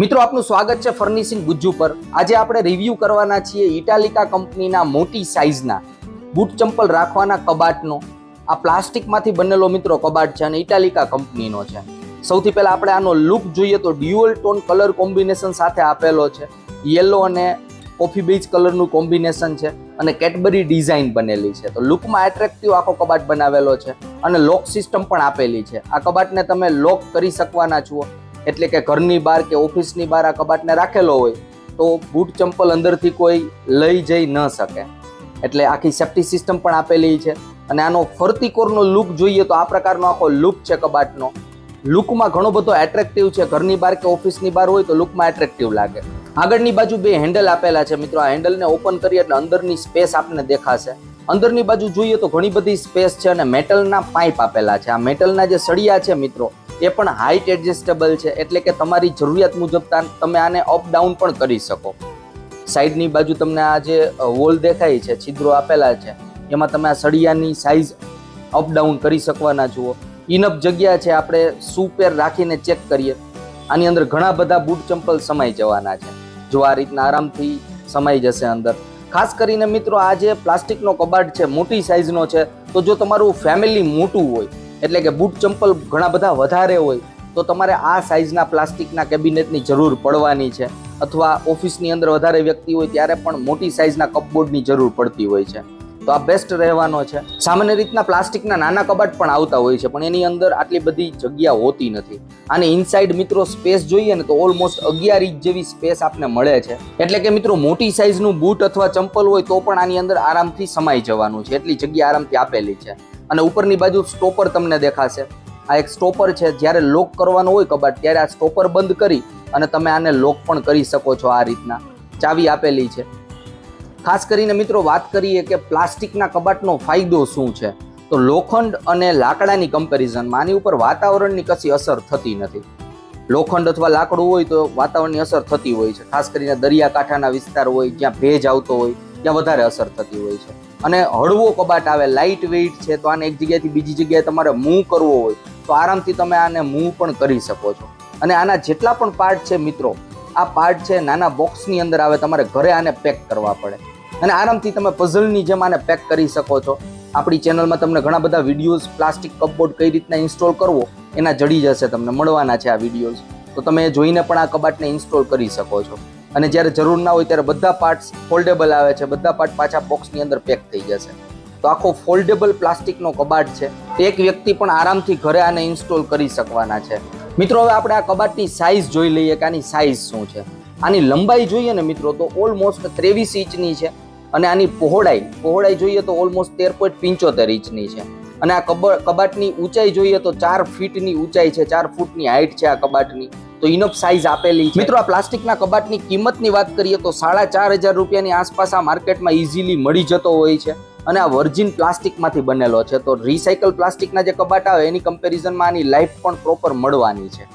મિત્રો, આપનું સ્વાગત છે ફર્નિશિંગ ગુજ્જુ પર. આજે આપણે રિવ્યૂ કરવાના છીએ ઇટાલિકા કંપનીના મોટી સાઇઝના બૂટ ચંપલ રાખવાના કબાટનો. આ પ્લાસ્ટિકમાંથી બનેલો મિત્રો કબાટ છે અને ઇટાલિકા કંપનીનો છે. સૌથી પહેલાં આપણે આનો લુક જોઈએ તો ડ્યુઅલ ટોન કલર કોમ્બિનેશન સાથે આપેલો છે. યલો અને કોફી બીચ કલરનું કોમ્બિનેશન છે અને કેટબરી ડિઝાઇન બનેલી છે. તો લુકમાં એટ્રેક્ટિવ આખો કબાટ બનાવેલો છે અને લોક સિસ્ટમ પણ આપેલી છે. આ કબાટને તમે લોક કરી શકવાના છો. એટલે કે ઘરની બહાર કે ઓફિસની બહાર આ કબાટને રાખેલો હોય, તો બૂટ ચંપલ અંદરથી કોઈ લઈ જઈ ન શકે. એટલે આખી સેફ્ટી સિસ્ટમ પણ આપેલી છે. અને આનો ફરતી કોરનો લુક જોઈએ તો આ પ્રકારનો આખો લુક છે કબાટનો. લુકમાં ઘણો બધો એટ્રેક્ટિવ છે. ઘરની બહાર કે ઓફિસની બહાર હોય તો લુકમાં એટ્રેક્ટિવ લાગે. આગળની બાજુ બે હેન્ડલ આપેલા છે મિત્રો. આ હેન્ડલને ઓપન કરીએ એટલે અંદરની સ્પેસ આપને દેખાશે. અંદરની બાજુ જોઈએ તો ઘણી બધી સ્પેસ છે અને મેટલના પાઇપ આપેલા છે. આ મેટલના જે સળિયા છે મિત્રો, એ પણ હાઇટ એડજસ્ટેબલ છે. એટલે કે તમારી જરૂરિયાત મુજબ તમે આને અપ ડાઉન પણ કરી શકો. સાઈડની બાજુ તમને આ જે વોલ દેખાય છે, છિદ્રો આપેલા છે, એમાં તમે આ સળિયાની સાઇઝ અપ ડાઉન કરી શકવાના જુઓ. ઇનફ જગ્યા છે, આપણે સુપેર પેર રાખીને ચેક કરીએ. આની અંદર ઘણા બધા બૂટ ચંપલ સમાઈ જવાના છે. જો આ રીતના આરામથી સમાઈ જશે અંદર. ખાસ કરીને મિત્રો આ જે પ્લાસ્ટિકનો કબાટ છે, મોટી સાઇઝનો છે, તો જો તમારું ફેમિલી મોટું હોય, એટલે કે બૂટ ચંપલ ઘણા બધા વધારે હોય, તો તમારે આ સાઇઝના પ્લાસ્ટિકના કેબિનેટની જરૂર પડવાની છે. અથવા ઓફિસની અંદર વધારે વ્યક્તિ હોય, ત્યારે પણ મોટી સાઇઝના કપબોર્ડની જરૂર પડતી હોય છે. તો આ બેસ્ટ રહેવાનો છે. સામાન્ય રીતના પ્લાસ્ટિકના નાના કબાટ પણ આવતા હોય છે, પણ એની અંદર આટલી બધી જગ્યા હોતી નથી. અને ઇનસાઇડ મિત્રો સ્પેસ જોઈએ ને તો ઓલમોસ્ટ અગિયાર ઇંચ જેવી સ્પેસ આપને મળે છે. એટલે કે મિત્રો મોટી સાઇઝનું બૂટ અથવા ચંપલ હોય તો પણ આની અંદર આરામથી સમાઈ જવાનું છે, એટલી જગ્યા આરામથી આપેલી છે. અને ઉપરની બાજુ સ્ટોપર તમને દેખાશે. આ એક સ્ટોપર છે, જ્યારે લોક કરવાનો હોય કબાટ, ત્યારે આ સ્ટોપર બંધ કરી અને તમે આને લોક પણ કરી શકો છો આ રીતના. ચાવી આપેલી છે. ખાસ કરીને મિત્રો વાત કરીએ કે પ્લાસ્ટિકના કબાટનો ફાયદો શું છે? તો લોખંડ અને લાકડાની કમ્પેરિઝનમાં આની ઉપર વાતાવરણની કશી અસર થતી નથી. લોખંડ અથવા લાકડું હોય તો વાતાવરણની અસર થતી હોય છે. ખાસ કરીને દરિયાકાંઠાના વિસ્તાર હોય, જ્યાં ભેજ આવતો હોય, ત્યાં વધારે અસર થતી હોય છે. અને હળવો કબાટ આવે લાઇટ વેઇટ છે, તો આને એક જગ્યાએથી બીજી જગ્યાએ તમારે મૂવ કરવો હોય, તો આરામથી તમે આને મૂવ પણ કરી શકો છો. અને આના જેટલા પણ પાર્ટ છે મિત્રો, આ પાર્ટ છે નાના બોક્સની અંદર આવે, તમારે ઘરે આને પેક કરવા પડે. અને આરામથી તમે પઝલની જેમ આને પેક કરી શકો છો. આપણી ચેનલમાં તમને ઘણા બધા વિડીયોઝ પ્લાસ્ટિક કપબોર્ડ કઈ રીતના ઇન્સ્ટોલ કરવો, એના જડી જશે તમને, મળવાના છે આ વિડીયોઝ તો તમે જોઈને પણ આ કબાટને ઇન્સ્ટોલ કરી શકો છો. અને જ્યારે જરૂર ના હોય ત્યારે બધા પાર્ટ્સ ફોલ્ડેબલ આવે છે, બધા પાર્ટ પાછા બોક્સની અંદર પેક થઈ જશે. તો આખો ફોલ્ડેબલ પ્લાસ્ટિકનો કબાટ છે. એક વ્યક્તિ પણ આરામથી ઘરે આને ઇન્સ્ટોલ કરી શકવાના છે. મિત્રો, હવે આપણે આ કબાટની સાઇઝ જોઈ લઈએ કે આની સાઇઝ શું છે. આની લંબાઈ જોઈએ ને મિત્રો, તો ઓલમોસ્ટ ત્રેવીસ ઇંચની છે. અને આની પહોળાઈ પહોળાઈ જોઈએ તો ઓલમોસ્ટ તેર પોઈન્ટ પંચોતેર ઇંચની છે. અને આ કબ, કબાટની ઊંચાઈ જોઈએ તો ચાર ફીટની ઊંચાઈ છે, ચાર ફૂટની હાઈટ છે આ કબાટની. તો ઇનફ સાઇઝ આપેલી મિત્રો, આ પ્લાસ્ટિકના કબાટની કિંમતની વાત કરીએ તો સાડા ચાર હજાર રૂપિયાની આસપાસ આ માર્કેટમાં ઇઝીલી મળી જતો હોય છે. અને આ વર્જિન પ્લાસ્ટિકમાંથી બનેલો છે. તો રિસાયકલ પ્લાસ્ટિકના જે કબાટ આવે, એની કમ્પેરિઝનમાં આની લાઈફ પણ પ્રોપર મળવાની છે.